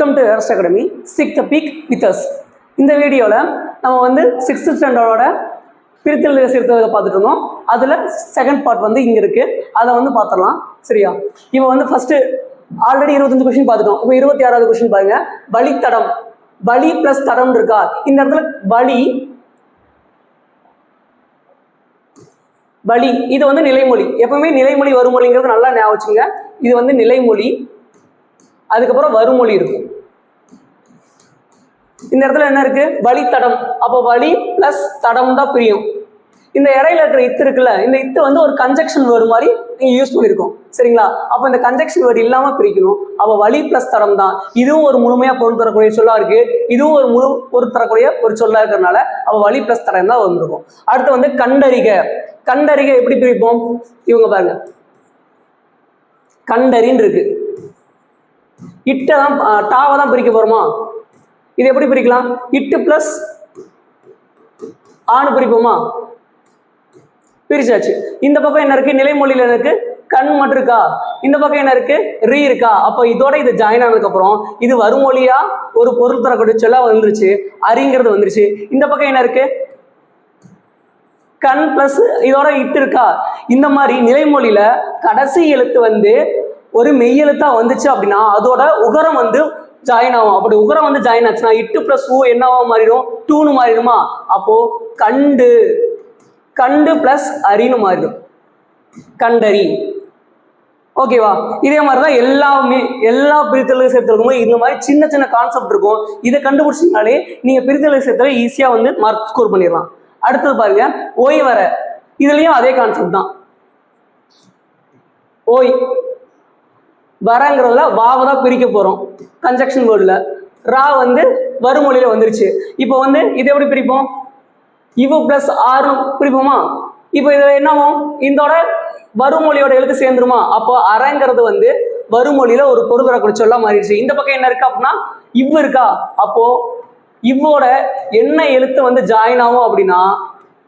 Welcome to Airs academy seek the peak with us இந்த வீடியோவில் நம்ம வந்து சிக்ஸ்த் ஸ்டாண்டர்டோட பிரித்தல் சேர்த்ததை பார்த்துட்டு இருந்தோம். அதில் செகண்ட் பார்ட் வந்து இங்கே இருக்குது அதை வந்து பார்த்துடலாம். சரியா? இப்போ வந்து ஃபஸ்ட்டு ஆல்ரெடி இருபத்தஞ்சு கொஷின் பார்த்துட்டோம். இப்போ இருபத்தி ஆறாவது கொஷின் பாருங்க. பலித்தடம் பலி ப்ளஸ் தடம் இருக்கா? இந்த இடத்துல பலி பலி இது வந்து நிலைமொழி. எப்பவுமே நிலைமொழி வருமொழிங்கிறது நல்லா ஞாபகம் வச்சுங்க இது வந்து நிலைமொழி. அதுக்கப்புறம் வருமொழி இருக்கும். இந்த இடத்துல என்ன இருக்கு? வழி தடம். அப்போ வழி பிளஸ் தடம் தான் பிரியும். இந்த இடையில இருக்கிற இத்து இருக்குல்ல இந்த இத்து வந்து ஒரு கன்ஜெக்ஷன் வேர்டு மாதிரி நீங்க யூஸ் பண்ணிருக்கோம். சரிங்களா? அப்போ இந்த கன்ஜெக்ஷன் வேர்டு இல்லாம பிரிக்கணும். அப்போ வழி பிளஸ் தடம் தான். இதுவும் ஒரு முழுமையா பொருள் தரக்கூடிய சொல்லா இருக்கு. இதுவும் ஒரு முழு பொருள் தரக்கூடிய ஒரு சொல்லா இருக்கிறதுனால அப்போ வழி பிளஸ் தடம் தான் வந்திருக்கும். அடுத்து வந்து கண்டறிக. கண்டறிக எப்படி பிரிப்போம்? இவங்க பாருங்க. கண்டறின்னு இருக்கு. இட்டை தான் டாவை தான் பிரிக்க போறோமா? இது எப்படி பிரிக்கலாம்? இட்டு பிளஸ் ஆணு பிரிப்போமா? பிரிச்சாச்சு. இந்த பக்கம் என்ன இருக்கு? நிலைமொழியில இருக்கு? கண் மட்டும் இருக்கா? இந்த பக்கம் என்ன இருக்கு? ரீ இருக்கா? அப்போ இதோட இது ஜாயின் ஆனதுக்கப்புறம் இது வருமொழியா ஒரு பொருள் தரக்கூடிய சொல்ல வந்துருச்சு. அரிங்கிறது வந்துருச்சு. இந்த பக்கம் என்ன இருக்கு? கண் பிளஸ் இதோட இட்டு இருக்கா? இந்த மாதிரி நிலைமொழியில கடைசி எழுத்து வந்து ஒரு மெய்யெழுத்தா வந்துச்சு அப்படின்னா அதோட உகரம் வந்து ஜாயின் ஆகும். அப்படி உகரம் வந்து ஜாயின் ஆச்சுன்னா இட்டு பிளஸ் ஊ என்னவா மாறிடும்? டூன்னு மாறிடுமா? அப்போ கண்டு கண்டு பிளஸ் அரின்னு மாறிடும். கண்டறி. ஓகேவா இதே மாதிரி தான் எல்லாமே எல்லா பிரித்தலுக்கு சேர்த்துருக்கும் இந்த மாதிரி சின்ன சின்ன கான்செப்ட் இருக்கும். இதை கண்டுபிடிச்சிங்கனாலே நீங்கள் பிரித்தலுக்கு சேர்த்துல ஈஸியாக வந்து மார்க் ஸ்கோர் பண்ணிடலாம். அடுத்தது பாருங்க ஓய் வர. இதுலயும் அதே கான்செப்ட் தான். ஓய். வரங்கிறதுல வாவை தான் பிரிக்க போகிறோம் கன்ஜெக்ஷன் வேர்டில் ரா வந்து வறுமொழியில் வந்துருச்சு. இப்போ வந்து இதை எப்படி பிரிப்போம்? இவு ப்ளஸ் ஆறு பிரிப்போமா? இப்போ இதில் என்னவும்? இதோட வருமொழியோட எழுத்து சேர்ந்துருமா? அப்போ அறங்கிறது வந்து வருமொழியில ஒரு பொருள் வரக்கூடிய சொல்ல மாறிடுச்சு. இந்த பக்கம் என்ன இருக்கு அப்படின்னா இவ் இருக்கா? அப்போ இவ்வோட என்ன எழுத்து வந்து ஜாயின் ஆகும் அப்படின்னா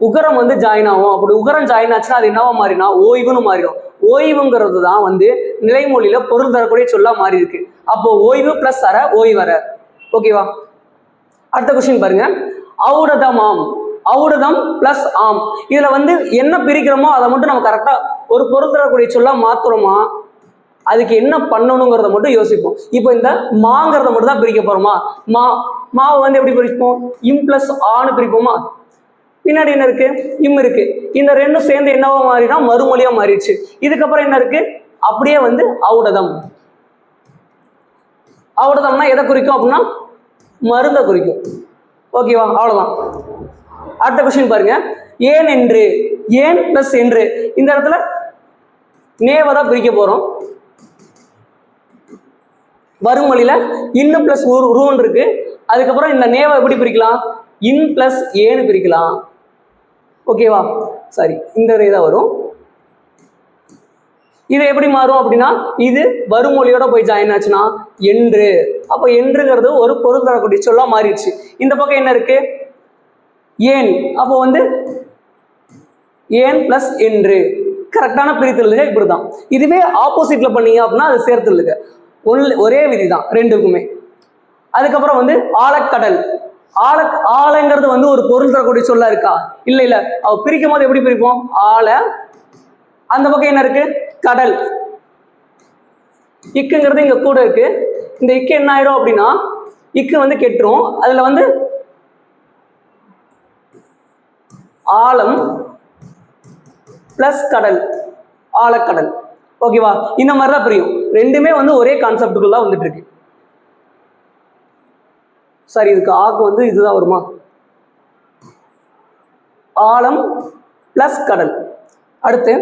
உகரம் வந்து ஜாயின் ஆகும். அப்படி உகரம் ஜாயின் ஆச்சுன்னா அது என்னவா மாறினா ஓய்வுன்னு மாறிடும். ஓய்வுங்கிறது தான் வந்து நிலைமொழியில பொருள் தரக்கூடிய சொல்லா மாறி இருக்கு. அப்போ ஓய்வு பிளஸ் அற ஓய்வர ஓகேவா அடுத்த கொஸ்டின் பாருங்க. ஆம். அவுடதம் பிளஸ் ஆம். இதுல வந்து என்ன பிரிக்கிறோமோ அதை மட்டும் நம்ம கரெக்டா ஒரு பொருள் தரக்கூடிய சொல்லா மாத்துறோமா? அதுக்கு என்ன பண்ணணுங்கிறத மட்டும் யோசிப்போம். இப்போ இந்த மாங்கிறத மட்டும் தான் பிரிக்க போறோமா? மா மாவை வந்து எப்படி பிரிப்போம்? இம் பிளஸ் ஆன்னு பிரிப்போமா? பின்னாடி என்ன இருக்கு? இம் இருக்கு. இந்த ரெண்டும் சேர்ந்து என்னவா மாறினா மறுமொழியா மாறிடுச்சு. இதுக்கப்புறம் என்ன இருக்கு? அப்படியே வந்து அவுடதம் அவுடதம்னா எதை குறிக்கும் அப்படின்னா மருந்தை குறிக்கும். ஓகேவா அவ்வளவுதான். அடுத்த கொஸ்டின் பாருங்க. ஏன் என்று. ஏன் பிளஸ் என்று. இந்த இடத்துல நேவை தான் பிரிக்க போறோம். வருமொழியில இன்னு பிளஸ் ரூன் இருக்கு. அதுக்கப்புறம் இந்த நேவை எப்படி பிரிக்கலாம்? இன் பிளஸ் ஏன்னு பிரிக்கலாம். ஓகேவா சாரி இந்த ஒரு தான் வரும். இது எப்படி மாறும் அப்படின்னா இது வருமொழியோட போய் ஜாயின் ஆச்சுன்னா என்று. அப்போ என்றுங்கிறது ஒரு பொருள் தரக்கூடிய சொல்லா மாறிடுச்சு. இந்த பக்கம் என்ன இருக்கு? ஏன். அப்போ வந்து ஏன் பிளஸ் என்று. கரெக்டான பிரித்தலுங்க இப்படி தான் இதுவே ஆப்போசிட்ல பண்ணீங்க அப்படின்னா அது சேர்த்துலுங்க ஒன்று ஒரே விதி தான் ரெண்டுக்குமே. அதுக்கப்புறம் வந்து ஆழக்கடல் ஆழ ஆழங்கிறது வந்து ஒரு பொருள் தரக்கூடிய சொல்ல இருக்கா? இல்ல இல்ல. அவ பிரிக்கும் போது எப்படி பிரிப்போம்? ஆழ அந்த பக்கம் என்ன இருக்கு? கடல். இக்குங்கிறது இங்க கூட இருக்கு. இந்த இக்கு என்ன ஆயிரும் அப்படின்னா இக்கு வந்து கெட்டுரும். அதுல வந்து ஆழம் பிளஸ் கடல். ஆழக்கடல். ஓகேவா இந்த மாதிரி தான் புரியும். ரெண்டுமே வந்து ஒரே கான்செப்டுக்குள்ள தான் வந்துட்டு இருக்கு. சாரி இதுக்கு ஆக்கு வந்து இதுதான் வருமா? ஆழம் பிளஸ் கடல். அடுத்து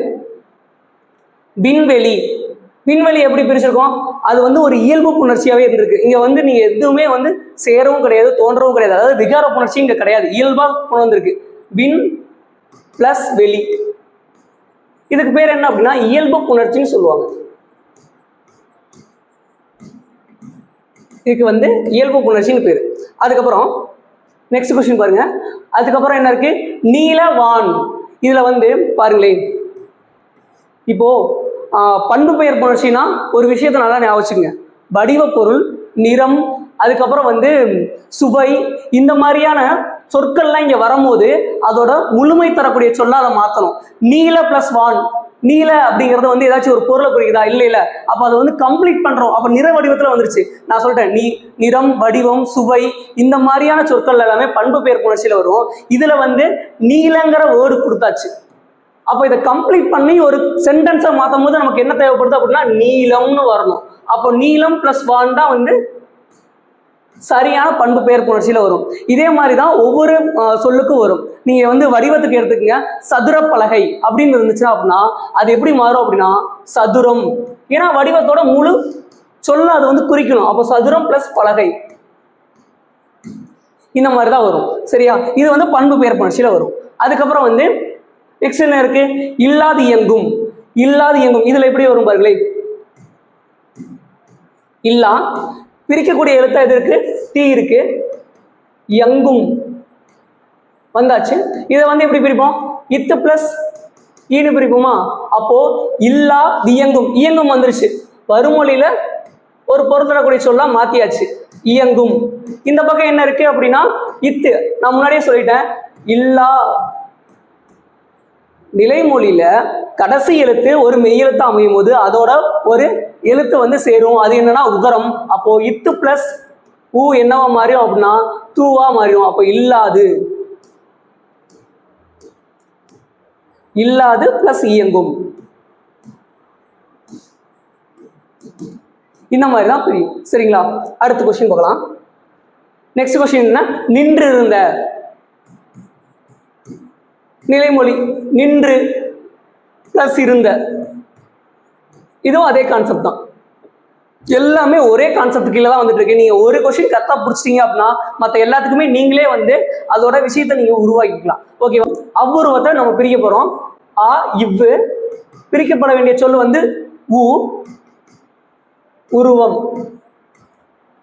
விண்வெளி. விண்வெளி எப்படி பிரிச்சிருக்கோம்? அது வந்து ஒரு இயல்பு புணர்ச்சியாவே இருந்திருக்கு. இங்க வந்து நீங்க எதுவுமே வந்து சேரவும் கிடையாது தோன்றவும் கிடையாது. அதாவது விகார புணர்ச்சி இங்க கிடையாது. இயல்பா கொண்டு வந்திருக்கு விண் பிளஸ் வெளி. இதுக்கு பேர் என்ன அப்படின்னா இயல்பு புணர்ச்சின்னு சொல்லுவாங்க. இதுக்கு வந்து இயல்பு புணர்ச்சின்னு பேர். அதுக்கப்புறம் நெக்ஸ்ட் கொஸ்டின் பாருங்க. அதுக்கப்புறம் என்ன இருக்கு? நீலவான். இதுல வந்து பாருங்களேன். இப்போ பண்பு பெயர் புணர்ச்சினா ஒரு விஷயத்தை நல்லா ஞாபகம் வடிவ பொருள் நிறம் அதுக்கப்புறம் வந்து சுவை இந்த மாதிரியான சொற்கள்லாம் இங்க வரும்போது அதோட முழுமை தரக்கூடிய சொல்ல அதை மாத்தணும். நீல பிளஸ் வான். நீல அப்படிங்கறது வந்து ஏதாச்சும் ஒரு பொருளை குறிக்குதா? இல்ல இல்ல. அப்ப அதை வந்து கம்ப்ளீட் பண்றோம். அப்ப நிற வடிவத்துல வந்துருச்சு. நான் சொல்லிட்டேன் நீ நிறம் வடிவம் சுவை இந்த மாதிரியான சொற்கள் எல்லாமே பண்பு பெயர் புணர்ச்சியில வரும். இதுல வந்து நீலங்கிற வேர்டு கொடுத்தாச்சு. அப்போ இதை கம்ப்ளீட் பண்ணி ஒரு சென்டென்ஸை மாற்றும் போது நமக்கு என்ன தேவைப்படுது அப்படின்னா நீளம்னு வரணும். அப்போ நீளம் பிளஸ் வான் தான் வந்து சரியான பண்பு பெயர் புணர்ச்சியில வரும். இதே மாதிரி தான் ஒவ்வொரு சொல்லுக்கும் வரும். நீங்க வந்து வடிவத்துக்கு எடுத்துக்கங்க சதுர பலகை அப்படின்னு இருந்துச்சுன்னா அப்படின்னா அது எப்படி மாறும் அப்படின்னா சதுரம். ஏன்னா வடிவத்தோட முழு சொல்ல அது வந்து குறிக்கணும். அப்போ சதுரம் பிளஸ் பலகை. இந்த மாதிரி தான் வரும். சரியா? இது வந்து பண்பு பெயர் புணர்ச்சியில வரும். அதுக்கப்புறம் வந்து நெக்ஸ்ட் என்ன இருக்கு? இல்லாது இயங்கும். இல்லாது இயங்கும். இதுல எப்படி வரும் பாருங்களே. இல்லா. பிரிக்கக்கூடிய எழுத்தா இது இருக்கு? டி இருக்கு. எங்கும் வந்தாச்சு. இதை வந்து எப்படி பிரிப்போம்? இத்து பிளஸ் ஈனு பிரிப்போமா? அப்போ இல்லா இயங்கும் இயங்கும் வந்துருச்சு. வருமொழியில ஒரு பொருத்தரக்கூடிய சொல்லா மாத்தியாச்சு. இயங்கும். இந்த பக்கம் என்ன இருக்கு அப்படின்னா இத்து. நான் முன்னாடியே சொல்லிட்டேன். இல்லா நிலைமொழியில கடைசி எழுத்து ஒரு மெய்யெழுத்து அமையும் போது அதோட ஒரு எழுத்து வந்து சேரும். அது என்னன்னா உகரம். அப்போ இத்து பிளஸ் ஊ என்னவா மாறியும் அப்படின்னா தூவா மாறிடும் அப்போ இல்லாது. இல்லாது பிளஸ் இயங்கும். இந்த மாதிரி தான் புரியும். சரிங்களா? அடுத்த கொஸ்டின் பார்க்கலாம். நெக்ஸ்ட் கொஸ்டின் என்ன? நின்று இருந்த நிலைமொழி. நின்று பிளஸ் இருந்த. இதுவும் அதே கான்செப்ட் தான். எல்லாமே ஒரே கான்செப்ட் கீழே தான் வந்துட்டு இருக்கு. நீங்க ஒரு கொஸ்டின் கரெக்டா பிடிச்சிட்டீங்க அப்படின்னா மற்ற எல்லாத்துக்குமே நீங்களே வந்து அதோட விஷயத்தை நீங்க உருவாக்கிக்கலாம். ஓகேவா அவ்வுருவத்தை நம்ம பிரிக்க போறோம். ஆ இவ்வு. பிரிக்கப்பட வேண்டிய சொல் வந்து உ உருவம்.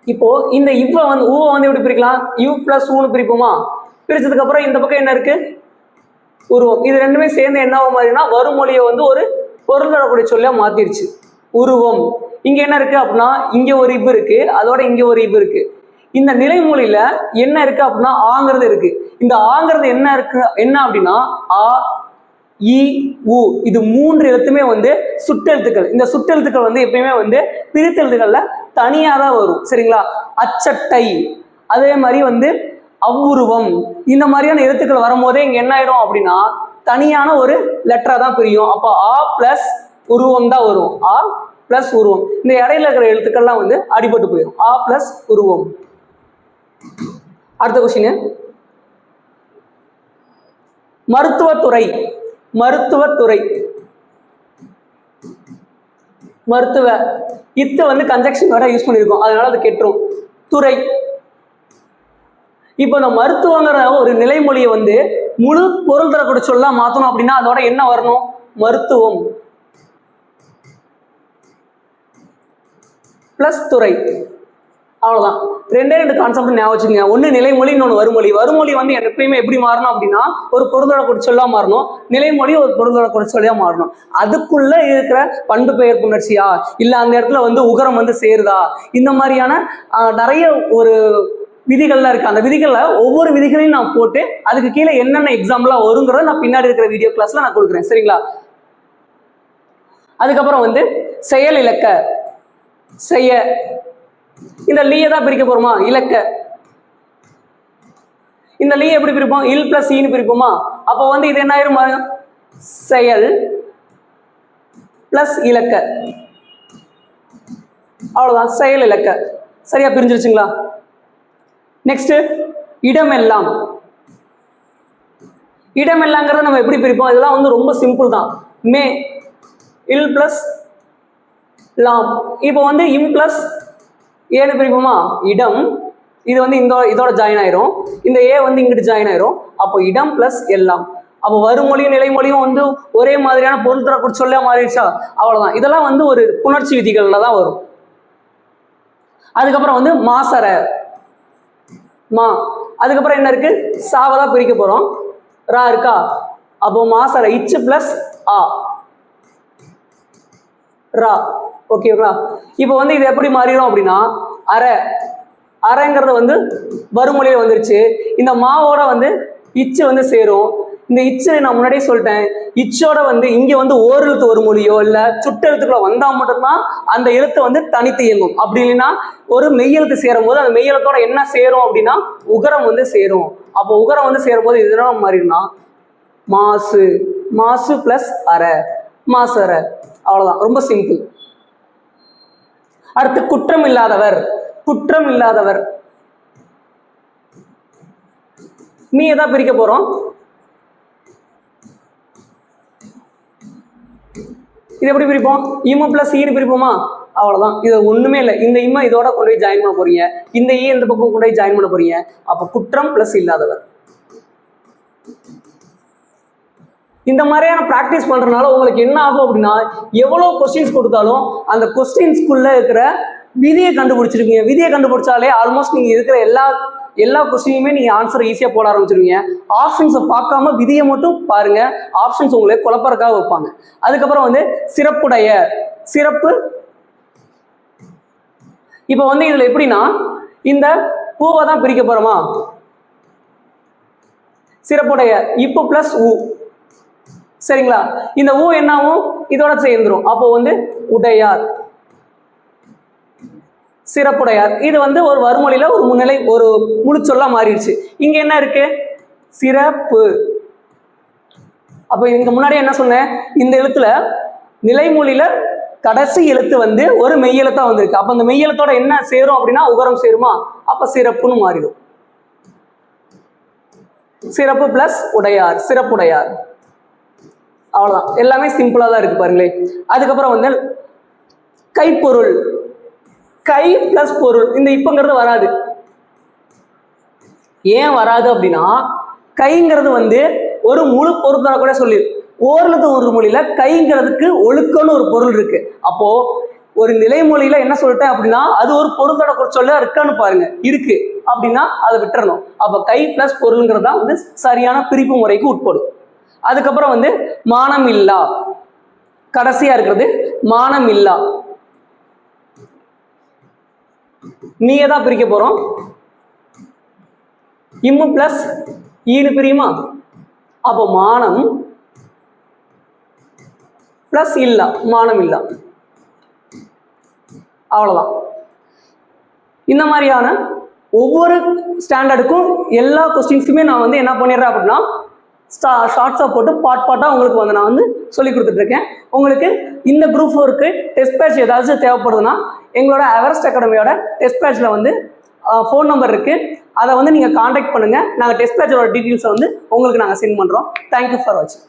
இப்போ இந்த இவ்வ வந்து ஊவை வந்து எப்படி பிரிக்கலாம்? யூ பிளஸ் ஊன்னு பிரிப்போமா? பிரிச்சதுக்கு அப்புறம் இந்த பக்கம் என்ன இருக்கு? உருவம். இது ரெண்டுமே சேர்ந்து என்ன ஆகும் மாதிரினா வருமொழியை வந்து ஒரு பொருள் தரக்கூடிய சொல்ல மாத்திருச்சு. உருவம். இங்க என்ன இருக்கு அப்படின்னா இங்க ஒரு இவ் இருக்கு. அதோட இங்க ஒரு இப்பு இருக்கு. இந்த நிலைமொழியில என்ன இருக்கு அப்படின்னா ஆங்கிறது இருக்கு. இந்த ஆங்கிறது என்ன இருக்கு என்ன அப்படின்னா ஆ இ உ. இது மூன்று எழுத்துமே வந்து சுட்டெழுத்துக்கள். இந்த சுட்டெழுத்துக்கள் வந்து எப்பயுமே வந்து பிரித்தெழுத்துக்கள்ல தனியாக தான் வரும். சரிங்களா? அச்சட்டை. அதே மாதிரி வந்து அவ்வுருவம். இந்த மாதிரியான எழுத்துக்கள் வரும்போதே இங்க என்ன ஆயிடும் அப்படின்னா தனியான ஒரு லெட்டரா தான் பிரியும். அப்போ ஆ பிளஸ் உருவம் தான் வரும். ஆ பிளஸ் உருவம். இந்த இடையில இருக்கிற எழுத்துக்கள்லாம் வந்து அடிபட்டு போயிடும். ஆ பிளஸ் உருவம். அடுத்த கொஸ்டின் மருத்துவத்துறை. மருத்துவத்துறை. மருத்துவ. இத்து வந்து கன்ஜெக்ஷன் வேற யூஸ் பண்ணியிருக்கோம் அதனால அது கெட்டுரும். துறை. இப்போ இந்த மருத்துவங்கிற ஒரு நிலைமொழியை வந்து முழு பொருள் தரக்கூடிய சொல்லா மாத்தணும் அப்படின்னா அதோட என்ன வரணும்? மருத்துவம். பிளஸ் துறை. அவ்வளவுதான். ரெண்டே ரெண்டு கான்செப்ட் ஞாபகம் வச்சுக்கோங்க. ஒன்று நிலைமொழி இன்னொன்று வருமொழி வருமொழி வந்து எப்பயுமே எப்படி மாறணும் அப்படின்னா ஒரு பொருந்தோட குறிச்சொல்லா மாறணும். நிலைமொழி ஒரு பொருந்தோட குறிச்சொல்லியா மாறணும். அதுக்குள்ள இருக்கிற பண்பு பெயர் புணர்ச்சியா? இல்ல அந்த இடத்துல வந்து உகரம் வந்து சேருதா? இந்த மாதிரியான நிறைய ஒரு விதிகள்லாம் இருக்கு. அந்த விதிகளில் ஒவ்வொரு விதிகளையும் நான் போட்டு அதுக்கு கீழே என்னென்ன எக்ஸாம்பிளா வருங்கிறத நான் பின்னாடி இருக்கிற வீடியோ கிளாஸ்ல நான் கொடுக்குறேன். சரிங்களா? அதுக்கப்புறம் வந்து செயல் இலக்க செய்ய இந்த லீயை தான் பிரிக்க போறோமா? இலக்க. இந்த லீ எப்படி பிரிப்போம்? இல் பிளஸ் ஈன்னு பிரிப்போமா? அப்போ வந்து இது என்ன ஆயிரும் செயல் பிளஸ் இலக்க. அவ்வளவுதான். செயல் இலக்க. சரியா பிரிஞ்சிருச்சுங்களா? நெக்ஸ்ட் இடமெல்லாம். இடமெல்லாங்கிறத நம்ம எப்படி பிரிப்போம்? இதெல்லாம் வந்து ரொம்ப சிம்பிள் தான். மே இல் பிளஸ் லாம். இப்போ வந்து இம் பிளஸ் ஏழு பிரிப்போமா? இடம். இது வந்து இந்த இதோட ஜாயின் ஆயிரும். இந்த ஏ வந்து இங்கிட்டு ஜாயின் ஆயிரும். அப்போ இடம் பிளஸ் எல்லாம். அப்போ வருமொழியும் நிலைமொழியும் வந்து ஒரே மாதிரியான பொருள் தரக்கூடிய சொல்ல மாறிடுச்சா? அவ்வளவுதான். இதெல்லாம் வந்து ஒரு புணர்ச்சி விதிகள்ல தான் வரும். அதுக்கப்புறம் வந்து மாசர. மா. அதுக்கப்புறம் என்ன இருக்கு? சாவதா பிரிக்க போறோம். ரா இருக்கா? அப்போ மாசர இச்சு பிளஸ் ஆ. ரா. ஓகேங்களா இப்போ வந்து இது எப்படி மாறிடும் அப்படின்னா அரை அரைங்கிறது வந்து வறுமொழியில வந்துருச்சு. இந்த மாவோட வந்து இச்சு வந்து சேரும். இந்த இச்சு நான் முன்னாடியே சொல்லிட்டேன். இச்சோட வந்து இங்க வந்து ஓரெழுத்து ஒரு மொழியோ இல்ல சுட்டெழுத்துக்குள்ள வந்தா மட்டும்தான் அந்த எழுத்து வந்து தனித்து இயங்கும். அப்படி இல்லைன்னா ஒரு மெய்யெழுத்து சேரும் போது அந்த மெய்யெழுத்தோட என்ன சேரும் அப்படின்னா உகரம் வந்து சேரும். அப்போ உகரம் வந்து சேரும் போது இது என்ன மாறிடும்னா? மாசு. மாசு பிளஸ் அரை மாசு அரை அவ்வளவுதான். ரொம்ப சிம்பிள் அடுத்து குற்றம் இல்லாதவர். குற்றம் இல்லாதவர். நீ எதா பிரிக்க போறோம். இது எப்படி பிரிப்போம்? இம பிளஸ் ஈனு பிரிப்போமா? அவ்வளவுதான். இது ஒண்ணுமே இல்லை. இந்த இம்மை இதோட கொண்டு போய் ஜாயின் பண்ண போறீங்க. இந்த e ஈ இந்த பக்கம் கொண்டு போய் ஜாயின் பண்ண போறீங்க? அப்ப குற்றம் பிளஸ் இல்லாதவர். இந்த மாதிரியான ப்ராக்டிஸ் பண்ணுறதுனால உங்களுக்கு என்ன ஆகும் அப்படின்னா எவ்வளோ கொஸ்டின்ஸ் கொடுத்தாலும் அந்த கொஸ்டின்ஸ்குள்ளே இருக்கிற விதியை கண்டுபிடிச்சிருக்கீங்க விதியை கண்டுபிடிச்சாலே ஆல்மோஸ்ட் நீங்கள் இருக்கிற எல்லா எல்லா கொஸ்டினுமே நீங்கள் ஆன்சர் ஈஸியாக போட ஆரம்பிச்சிருவீங்க. ஆப்ஷன்ஸை பார்க்காம விதியை மட்டும் பாருங்கள் ஆப்ஷன்ஸ் உங்களை குழப்பறக்காக வைப்பாங்க. அதுக்கப்புறம் வந்து சிறப்புடைய சிறப்பு. இப்போ வந்து இதில் எப்படின்னா இந்த பூவை தான் பிரிக்க போகிறோமா சிறப்புடைய இப்போ பிளஸ் ஊ சரிங்களா? இந்த ஊ என்னாகும் இதோட சேர்ந்துரும். அப்போ வந்து உடையார். சிறப்புடையார். இது வந்து ஒரு வறுமொழியில ஒரு முன்னிலை ஒரு முழுச்சொல்லா மாறிடுச்சு. இங்க என்ன இருக்கு? சிறப்பு. அப்ப இங்க முன்னாடி என்ன சொன்னேன்? இந்த எழுத்துல நிலைமொழியில கடைசி எழுத்து வந்து ஒரு மெய்யெழுத்தா வந்திருக்கு. அப்ப அந்த மெய்யெழுத்தோட என்ன சேரும் அப்படின்னா உகரம் சேருமா? அப்ப சிறப்புன்னு மாறிடும். சிறப்பு பிளஸ் உடையார் சிறப்புடையார். அவ்வளோதான் எல்லாமே சிம்பிளாக தான் இருக்கு பாருங்களேன் அதுக்கப்புறம் வந்து கைப்பொருள். கை பிளஸ் பொருள். இந்த இப்பங்கிறது வராது. ஏன் வராது அப்படின்னா கைங்கிறது வந்து ஒரு முழு பொருள் கூட சொல்லி ஓரளவு ஒரு மொழியில கைங்கிறதுக்கு ஒழுக்கம்னு ஒரு பொருள் இருக்கு. அப்போ ஒரு நிலைமொழியில என்ன சொல்லிட்டேன் அப்படின்னா அது ஒரு பொருளோட சொல்ல இருக்கான்னு பாருங்க. இருக்கு. அப்படின்னா அதை விட்டுறணும். அப்ப கை பிளஸ் பொருள்ங்கிறது தான் வந்து சரியான பிரிப்பு முறைக்கு உட்படும். அதுக்கப்புறம் வந்து மானம் இல்லா கடைசியா இருக்கிறது மானம் இல்லா நீயே தான் பிரிக்க போறோம். இம்மு பிளஸ் ஈனு பிரியுமா? அப்போ மானம் பிளஸ் இல்லா மானம் இல்லா அவ்வளவுதான். இந்த மாதிரியான ஒவ்வொரு ஸ்டாண்டர்டுக்கும் எல்லா கொஸ்டின்ஸுமே நான் வந்து என்ன பண்ணிடுறேன் அப்படின்னா ஸ்டா ஷார்ட்ஸாக போட்டு பாட் பாட்டாக உங்களுக்கு வந்து நான் வந்து சொல்லி கொடுத்துட்ருக்கேன். உங்களுக்கு இந்த குரூப் ஃபோருக்கு டெஸ்ட் பேட்ச் ஏதாச்சும் தேவைப்படுதுன்னா எங்களோட எவரெஸ்ட் அகாடமியோட டெஸ்ட் பேட்ச்சில் வந்து ஃபோன் நம்பர் இருக்குது அதை வந்து நீங்கள் காண்டாக்ட் பண்ணுங்கள் நாங்கள் டெஸ்ட் பேட்சோட டீட்டெயில்ஸை வந்து உங்களுக்கு நாங்கள் சென்ட் பண்ணுறோம் தேங்க்யூ ஃபார் வாட்சிங்